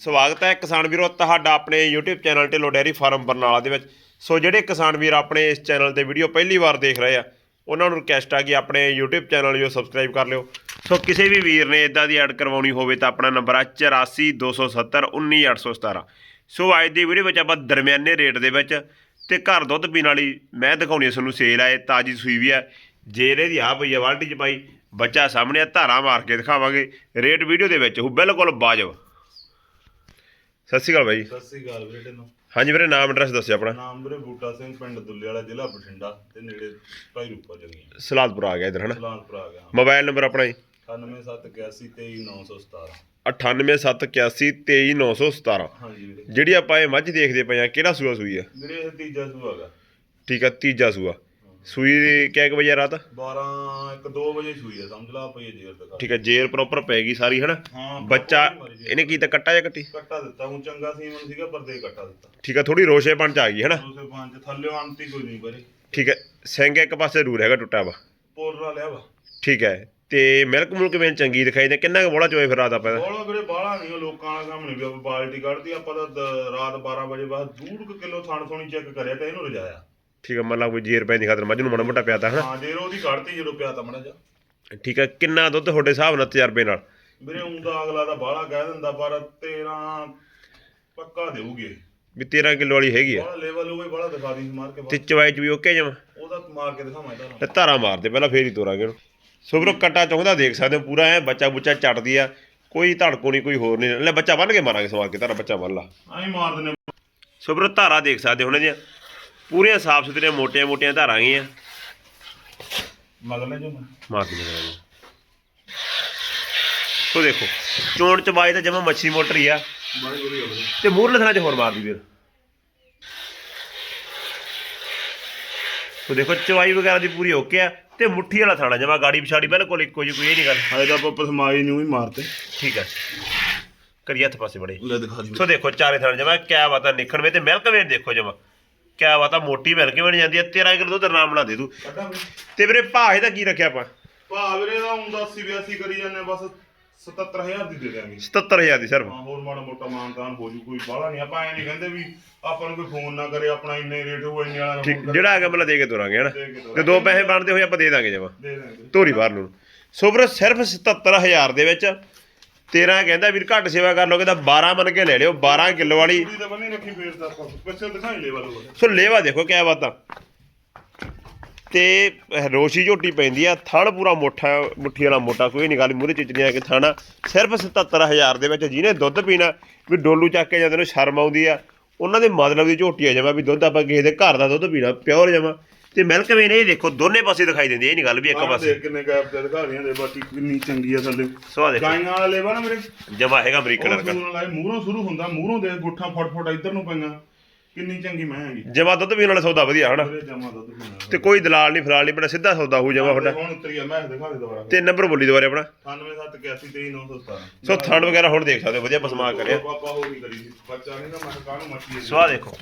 ਸਵਾਗਤ ਹੈ ਕਿਸਾਨ ਵੀਰੋ, ਤੁਹਾਡਾ ਆਪਣੇ YouTube channel Dhillon dairy farm Barnala ਦੇ ਵਿੱਚ। ਸੋ ਜਿਹੜੇ ਕਿਸਾਨ ਵੀਰ ਆਪਣੇ ਇਸ ਚੈਨਲ ਤੇ ਵੀਡੀਓ ਪਹਿਲੀ ਵਾਰ ਦੇਖ ਰਹੇ ਆ, ਉਹਨਾਂ ਨੂੰ ਰਿਕਵੈਸਟ ਆ ਕਿ ਆਪਣੇ YouTube ਚੈਨਲ ਨੂੰ ਸਬਸਕ੍ਰਾਈਬ ਕਰ ਲਿਓ। ਸੋ ਕਿਸੇ ਵੀ ਵੀਰ ਨੇ ਇਦਾਂ ਦੀ ਐਡ ਕਰਵਾਉਣੀ ਹੋਵੇ ਤਾਂ ਆਪਣਾ ਨੰਬਰ ਆ 8427191817 ਸੋ ਅੱਜ ਦੀ ਵੀਡੀਓ ਵਿੱਚ ਆਪਾਂ ਦਰਮਿਆਨੇ ਰੇਟ ਦੇ ਵਿੱਚ ਤੇ ਘਰ ਦੁੱਧ ਪੀਣ ਵਾਲੀ ਮੈਂ ਦਿਖਾਉਣੀ ਆ ਤੁਹਾਨੂੰ ਸੇਲ ਆਏ ਤਾਜੀ ਸੂਈ ਵੀ ਆ। ਜੇਰੇ ਦੀ ਆ ਪਈ ਆ ਬਾਲਟੀ ਚ ਪਾਈ, ਬੱਚਾ ਸਾਹਮਣੇ ਆ, ਧਾਰਾ ਮਾਰ ਕੇ ਦਿਖਾਵਾਂਗੇ। ਰੇਟ ਵੀਡੀਓ ਦੇ ਵਿੱਚ ਉਹ ਬਿਲਕੁਲ ਬਾਜਬ ਸਤਿ ਸ਼੍ਰੀ ਅਕਾਲ ਬਾਈ। ਸਤਿ ਸ੍ਰੀ ਅਕਾਲ ਵੀਰੇ ਤੈਨੂੰ। ਹਾਂਜੀ ਵੀਰੇ ਨਾਮ ਐਡਰੈਸ ਦੱਸਿਓ ਆਪਣਾ। ਨਾਮ ਵੀਰੇ ਬੂਟਾ ਸਿੰਘ ਪਿੰਡ ਦੁੱਲੇ ਵਾਲਾ ਜ਼ਿਲ੍ਹਾ ਬਠਿੰਡਾ ਤੇ ਨੇੜੇ ਭਾਈ ਰੂਪਾ ਜੰਗੀ ਸਲਾਦਪੁਰ ਆ ਗਿਆ ਇਧਰ ਹਨਾ? ਸਲਾਮਪੁਰ ਆ ਗਿਆ। ਮੋਬਾਈਲ ਨੰਬਰ ਆਪਣਾ ਜੀ। 9781239917 98781239917 ਹਾਂਜੀ ਵੀਰੇ। ਜਿਹੜੀ ਆਪਾਂ ਇਹ ਮੱਝ ਦੇਖਦੇ ਪਏ ਆ ਕਿਹੜਾ ਸੂਆ ਸੂਈ ਆ? ਵੀਰੇ ਇਹ ਤੀਜਾ ਸੂਆ ਹੈਗਾ। ਠੀਕ ਆ ਤੀਜਾ ਸੂਆ। ਸੂਈ ਦੀ ਕਿੰਨੇ ਕੁ ਵਜੇ ਆ ਰਾਤ? 12 1 2 ਵਜੇ ਸੂਈ ਹੈ ਸਮਝ ਲਾ ਪਈ ਜੇਰ ਦਿਖਾ ਠੀਕ ਆ ਜੇਰ ਪ੍ਰੋਪਰ ਪੈ ਗਈ ਸਾਰੀ ਹਨਾ? ਹਾਂ ਬੱਚਾ। ਇਹਨੇ ਕੀ ਤਾਂ ਕੱਟਾ ਜਾਂ ਕੱਟੀ? ਕੱਟਾ ਦਿੱਤਾ ਹੁਣ ਚੰਗਾ ਸੀਮਨ ਸੀਗਾ ਪਰ ਦੇ ਕੱਟਾ ਦਿੱਤਾ। ਠੀਕ ਆ ਥੋੜੀ ਰੋਸ਼ੇਪਣ ਚ ਆ ਗਈ ਹਨਾ? ਉਸੇ ਪੰਜ ਥੱਲੇ ਅੰਤੀ ਕੋਈ ਨਹੀਂ ਬਰੇ ਠੀਕ ਹੈ ਸਿੰਘ ਇੱਕ ਪਾਸੇ ਦੂਰ ਹੈਗਾ ਟੁੱਟਾ ਵਾ। ਪੋਰਾ ਲਿਆ ਵਾ। ਠੀਕ ਹੈ ਤੇ ਮਿਲਕ ਮੁਲਕ ਵੀ ਚੰਗੀ ਦਿਖਾਈ ਦੇ ਕਿੰਨਾ ਕੁ ਬੋਲਾ ਚੋਏ ਫਿਰ ਰਾਤ ਆਪਾਂ ਦਾ? ਬੋਲਾ ਵੀਰੇ ਬਾਹਲਾ ਨਹੀਂ ਉਹ ਲੋਕਾਂ ਵਾਲਾ ਕੰਮ ਨਹੀਂ ਵੀ ਆਪਾਂ ਬਾਲਟੀ ਕੱਢਦੀ ਆਪਾਂ ਤਾਂ ਦ- ਰਾਤ 12 ਵਜੇ ਬਾਅਦ ਕੁ ਕਿਲੋ ਥਣ ਥੋਣੀ ਚੈੱਕ ਕਰਿਆ ਤੇ ਇਹਨੂੰ ਰਜਾਇਆ। ਠੀਕ ਹੈ ਮਤਲਬ ਕੋਈ ਜੇਰ ਪੈਣ ਦੀ ਖਾਤਰ ਮੱਝ ਨੂੰ ਮਾੜਾ ਮੋਟਾ ਪਿਆ ਤਾ ਹਨਾ? ਹਾਂ ਜੇ ਉਹਦੀ ਕੱਢਤੀ ਜਦੋਂ ਪਿਆ ਤਾਂ ਮੜਾ ਜਾ ਠੀਕ ਹੈ ਕਿੰਨਾ ਦੁੱਧ ਤੁਹਾਡੇ ਹਿਸਾਬ ਨਾਲ ਤਜਰਬੇ ਨਾਲ? ਊਂ ਤਾਂ ਅਗਲਾ ਤਾਂ ਬਾਹਲਾ ਕਹਿ ਦਿੰਦਾ ਪਰ 13 ਪੱਕਾ ਦੇਊਗੇ ਵੀ 13 ਕਿਲੋ ਵਾਲੀ ਹੈਗੀ ਆ। ਬਾਹਲਾ ਲੈਵਲ ਹੋਵੇ ਬਾਹਲਾ ਦਿਖਾ ਦੀ ਮਾਰ ਕੇ ਤੇ ਚਵਾਈ ਚ ਵੀ ਓਕੇ ਜਮਾ ਉਹਦਾ ਮਾਰ ਕੇ ਦਿਖਾਵਾਂ ਇਹਦਾ। ਤੇ ਧਾਰਾ ਮਾਰਦੇ ਪਹਿਲਾਂ ਫੇਰ ਹੀ ਤੋਰਾਂਗੇ ਇਹਨੂੰ ਸੋ ਵੀਰੋ ਕੱਟਾ ਚਾਹੁੰਦਾ ਦੇਖ ਸਕਦੇ ਹੋ ਪੂਰਾ ਐ ਬੱਚਾ ਬੁੱਚਾ ਚੱਟਦੀ ਆ। ਕੋਈ ਧੜਕੋ ਨਹੀਂ ਕੋਈ ਹੋਰ ਨਹੀਂ। ਲੈ ਬੱਚਾ ਬੰਨ ਕੇ ਮਾਰਾਂਗੇ ਸਵਾਰ ਕੇ ਧਾਰਾ ਬੱਚਾ ਬੰਨ ਲਾ। ਐਂ ਮਾਰ ਦਿੰਦੇ ਸੋ ਵੀਰੋ ਧਾਰਾ ਦੇਖ ਸਕਦੇ ਹੋ ਇਹਦੀਆਂ ਪੂਰੀਆਂ ਸਾਫ਼ ਸੁਥਰੀਆਂ ਮੋਟੀਆਂ ਮੋਟੀਆਂ ਧਾਰਾਂ ਗਈਆਂ। ਮਗਲੇ ਜੋ ਮਾਰ ਕੇ ਦੇਖ ਚੋਣ ਚਬਾਈ ਤਾਂ ਜਮਾ ਮੱਛੀ ਮੋਟਰ ਹੀ ਆ। ਤੇ ਮੂਰਲੇ ਥਣਾ ਚ ਹੋਰ ਮਾਰਦੀ ਵੀਰ ਸੋ ਦੇਖੋ ਚਵਾਈ ਵਗੈਰਾ ਦੀ ਪੂਰੀ ਓਕੇ ਆ। ਤੇ ਮੁੱਠੀ ਵਾਲਾ ਥਾਣਾ ਜਮਾ ਗਾੜੀ ਪਿਛਾੜੀ ਬਿਲਕੁਲ ਇੱਕੋ ਜਿਹੀ ਕੋਈ ਇਹ ਨਹੀਂ ਗੱਲ। ਹਾਏ ਤਾਂ ਆਪਾਂ ਪਸਮਾਈ ਨੂੰ ਹੀ ਮਾਰਤੇ। ਠੀਕ ਹੈ ਕਰੀਏ ਹੱਥ ਪਾਸੇ ਬੜੇ। ਲੈ ਦਿਖਾ ਦੀ ਸੋ ਦੇਖੋ ਚਾਰੇ ਥਾਣੇ ਜਮਾ ਕਿਆ ਬਾਤਾਂ ਨਿਕਣਵੇਂ ਤੇ ਮਿਲਕ ਵੇਣ ਦੇਖੋ ਜਮਾ। ਕਿਆ ਬਾਤਾਂ ਮੋਟੀ ਮਿਲਕ ਬਣ ਜਾਂਦੀ ਹੈ 13 ਕਿਲੋ ਦੁੱਧ ਆਰਾਮ ਨਾਲ ਦੇ ਦੂ ਕੱਢਾਂ ਤੇ ਵੀਰੇ ਭਾਅ ਇਹਦਾ ਕੀ ਰੱਖਿਆ ਆਪਾਂ? ਭਾ ਵੀਰੇ ਦਾ ਹੁੰਦਾ 80 82 ਕਰੀ ਜਾਂਦੇ ਬਸ 77000 ਦੀ ਦੇ ਦਿਆਂਗੇ। 77000 ਦੀ ਸਿਰਫ ਹਾਂ ਹੋਰ ਮਾੜਾ ਮੋਟਾ ਮਾਨਤਾਨ ਹੋ ਜੂ ਕੋਈ ਬਾਹਲਾ ਨਹੀਂ। ਆਪਾਂ ਐ ਨਹੀਂ ਕਹਿੰਦੇ ਵੀ ਆਪਾਂ ਨੂੰ ਕੋਈ ਫੋਨ ਨਾ ਕਰੇ ਆਪਣਾ ਇੰਨੇ ਰੇਟ ਹੋਊ ਇੰਨੇ ਵਾਲਾ ਠੀਕ ਕਰੇ। ਜਿਹੜਾ ਹੈਗਾ ਮਤਲਬ ਦੇ ਕੇ ਤੋਰਾਂਗੇ ਹਨਾ? ਦੇ ਕੇ ਤੋਰਾਂਗੇ। ਤੇ ਦੋ ਪੈਸੇ ਬਣਦੇ ਹੋਏ ਆਪਾਂ ਦੇ ਦਾਂਗੇ ਜਮਾ। ਦੇ ਦਾਂਗੇ। ਧੋਰੀ ਬਾਹਰ ਨੂੰ। ਸੋ ਵੀਰੋ ਸਿਰਫ 77000 ਦੇ ਵਿੱਚ 13 ਕਹਿੰਦਾ ਵੀਰ ਘੱਟ ਸੇਵਾ ਕਰ ਲੋਗੇ ਤਾਂ 12 ਮੰਨ ਕੇ ਲੈ ਲਿਓ 12 ਕਿਲੋ ਵਾਲੀ। ਕੁੜੀ ਤਾਂ ਬੰਨੀ ਰੱਖੀ ਫੇਰ ਤਾਂ ਆਪਾਂ। ਪਿੱਛੇ ਦਿਖਾਈ ਲੈ ਵਾਲੋ ਸੋ ਲੇਵਾ ਦੇਖੋ ਕਿਆ ਬਾਤਾਂ। ਤੇ ਰੋਸ਼ੀ ਝੋਟੀ ਪੈਂਦੀ ਆ ਥਣ ਪੂਰਾ ਮੋਠਾ ਮੁੱਠੀ ਵਾਲਾ ਮੋਟਾ ਕੋਈ ਨਹੀਂ ਗੱਲ ਮੂਰੇ ਚਿਚੜੀਆਂ ਕਿ ਥਾਣਾ। ਸਿਰਫ 77000 ਦੇ ਵਿੱਚ ਜਿਹਨੇ ਦੁੱਧ ਪੀਣਾ ਵੀ ਡੋਲੂ ਚੱਕ ਕੇ ਜਾਂਦੇ ਨੂੰ ਸ਼ਰਮ ਆਉਂਦੀ ਆ। ਉਹਨਾਂ ਦੇ ਮਤਲਬ ਦੀ ਝੋਟੀ ਆ ਜਮਾ ਵੀ ਦੁੱਧ ਆਪਾਂ ਕਿਸੇ ਦੇ ਘਰ ਦਾ ਦੁੱਧ ਪੀਣਾ ਪਿਓਰ ਜਮਾ। ਤੇ ਮਿਲਕ ਵੇ ਇਹ ਦੇਖੋ ਦੋਨੇ ਪਾਸੇ ਦਿਖਾਈ ਦਿੰਦੀ ਇਹ ਨਹੀਂ ਗੱਲ ਵੀ ਇੱਕ ਆਹ ਪਾਸੇ। ਦੇਖ ਕਿੰਨੇ ਗੈਪ ਤੇ ਦਿਖਾ ਰਹੀਆਂ ਦੇ ਬਾਕੀ ਕਿੰਨੀ ਚੰਗੀ ਆ ਥੱਲੇ। ਸੋ ਆ ਦੇਖੋ। ਗਾਈਆਂ ਵਾਲਾ ਲੈਵਾ ਨਾ ਵੀਰੇ ਜਮਾ ਹੈਗਾ ਅਮਰੀਕਨ ਉਹ ਵਾਲਾ ਮੂਹਰੋਂ ਸ਼ੁਰੂ ਹੁੰਦਾ ਮੂਹਰੋਂ ਦੇ ਗੁੱਠਾ ਫਟ ਫਟ ਇੱਧਰ ਨੂੰ ਪਈਆਂ ਕਿੰਨੀ ਚੰਗੀ ਮੈਂ ਹੈਗੀ। ਜਮਾ ਦੁੱਧ ਪੀਣ ਵਾਲਾ ਸੌਦਾ ਵਧੀਆ ਹਨਾ? ਵੀਰੇ ਜਮਾ ਦੁੱਧ ਪੀਣਾ ਤੇ ਕੋਈ ਦਲਾਲ ਨਹੀਂ ਫਲਾਲ ਨਹੀਂ ਬੜਾ ਸਿੱਧਾ ਸੌਦਾ ਹੋ ਜਾਵਾ ਤੁਹਾਡਾ। ਹੁਣ ਉਤਰੀ ਆ ਮੈਂ ਦਿਖਾ ਦੇ ਦੁਬਾਰਾ। ਤੇ ਨੰਬਰ ਬੋਲੀ ਦੁਬਾਰੇ ਆਪਣਾ। 9781239917 ਸੋ ਥਣ ਵਗੈਰਾ ਹੁਣ ਦੇਖ ਸਕਦੇ ਹੋ ਵਧੀਆ ਪਸਮਾ ਕਰਿਆ। ਪਾਪਾ ਹੋ ਨਹੀਂ ਕਰੀ। ਸੀ। ਬੱਚਾ ਨਹੀਂ ਨਾ ਮੈਂ ਕਾਹਨੂੰ ਮੱਛੀ ਸਵਾਹ ਦੇਖੋ।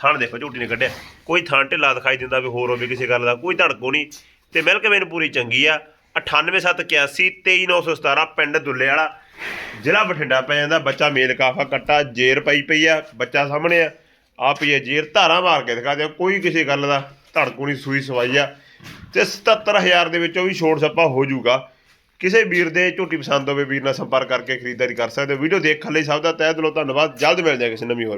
ਥਣ ਦੇਖੋ ਝੂਟੀ ਨੇ ਕੱਢਿਆ। ਕੋਈ ਥਣ ਢਿੱਲਾ ਦਿਖਾਈ ਦਿੰਦਾ ਵੀ ਹੋਰ ਹੋਵੇ ਕਿਸੇ ਗੱਲ ਦਾ, ਕੋਈ ਧੜਕੋ ਨਹੀਂ। ਤੇ ਮਿਲਕ ਵੇਨ ਪੂਰੀ ਚੰਗੀ ਆ 9871823917 ਪਿੰਡ ਦੁੱਲੇ ਵਾਲਾ ਜ਼ਿਲ੍ਹਾ ਬਠਿੰਡਾ ਪੈ ਜਾਂਦਾ, ਬੱਚਾ ਮੇਲ ਕਾਫਾ ਕੱਟਾ, ਜੇਰ ਪਈ ਪਈ ਆ, ਬੱਚਾ ਸਾਹਮਣੇ ਆ। ਆ ਪਈ ਆ ਜੇਰ ਧਾਰਾ ਮਾਰ ਕੇ ਦਿਖਾ ਦਿਓ, ਕੋਈ ਕਿਸੇ ਗੱਲ ਦਾ ਧੜਕੋ ਨਹੀਂ, ਸੂਈ ਸਵਾਈ ਆ। ਤੇ 77000 ਦੇ ਵਿੱਚ ਉਹ ਵੀ ਛੋਟ ਛੱਪਾ ਹੋ ਜਾਊਗਾ। ਕਿਸੇ ਵੀਰ ਦੇ ਝੋਟੀ ਪਸੰਦ ਹੋਵੇ, ਵੀਰ ਨਾਲ ਸੰਪਰਕ ਕਰਕੇ ਖਰੀਦਦਾਰੀ ਕਰ ਸਕਦੇ ਹੋ। ਵੀਡੀਓ ਦੇਖਣ ਲਈ ਸਭ ਦਾ ਤਹਿ ਦਿਲੋਂ ਧੰਨਵਾਦ। ਜਲਦ ਮਿਲ ਜਾਏ ਕਿਸੇ ਨਵੀਂ ਹੋਰ